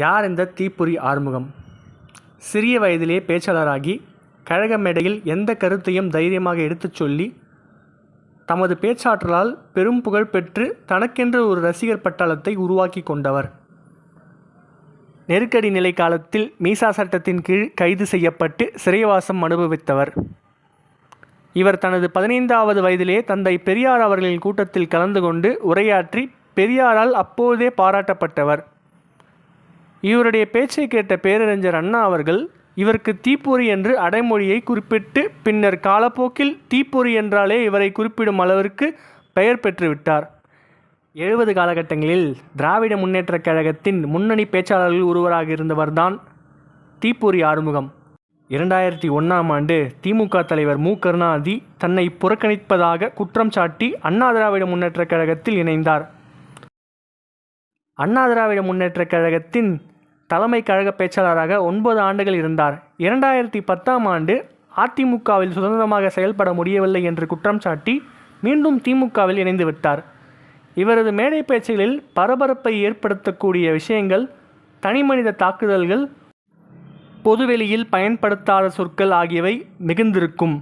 யார் இந்த தீப்பொறி ஆறுமுகம்? சிறிய வயதிலே பேச்சாளராகி கழக மேடையில் எந்த கருத்தையும் தைரியமாக எடுத்துச் சொல்லி தமது பேச்சாற்றலால் பெரும் புகழ் பெற்று தனக்கென்று ஒரு ரசிகர் பட்டாளத்தை உருவாக்கி கொண்டவர். நெருக்கடி நிலை காலத்தில் மீசா சட்டத்தின் கீழ் கைது செய்யப்பட்டு சிறைவாசம் அனுபவித்தவர். இவர் தனது பதினைந்தாவது வயதிலே தந்தை பெரியார் அவர்களின் கூட்டத்தில் கலந்து கொண்டு உரையாற்றி பெரியாரால் அப்போதே பாராட்டப்பட்டவர். இவருடைய பேச்சை கேட்ட பேரறிஞர் அண்ணா அவர்கள் இவருக்கு தீப்பொறி என்று அடைமொழியை குறிப்பிட்டு பின்னர் காலப்போக்கில் தீப்பொறி என்றாலே இவரை குறிப்பிடும் அளவிற்கு பெயர் பெற்றுவிட்டார் எழுபது காலகட்டங்களில் திராவிட முன்னேற்றக் கழகத்தின் முன்னணி பேச்சாளர்கள் ஒருவராக இருந்தவர்தான் தீப்பொறி ஆறுமுகம். இரண்டாயிரத்தி ஒன்றாம் ஆண்டு திமுக தலைவர் மு. கருணாநிதி தன்னை புறக்கணிப்பதாக குற்றம் சாட்டி அண்ணா திராவிட முன்னேற்றக் கழகத்தில் இணைந்தார். அண்ணா திராவிட முன்னேற்றக் கழகத்தின் தலைமை கழக பேச்சாளராக ஒன்பது ஆண்டுகள் இருந்தார். இரண்டாயிரத்தி பத்தாம் ஆண்டு அதிமுகவில் சுதந்திரமாக செயல்பட முடியவில்லை என்று குற்றம் சாட்டி மீண்டும் திமுகவில் இணைந்து விட்டார். இவரது மேடை பேச்சுகளில் பரபரப்பை ஏற்படுத்தக்கூடிய விஷயங்கள் தனிமனித தாக்குதல்கள் பொதுவெளியில் பயன்படுத்தாத சொற்கள் ஆகியவை மிகுந்திருக்கும்.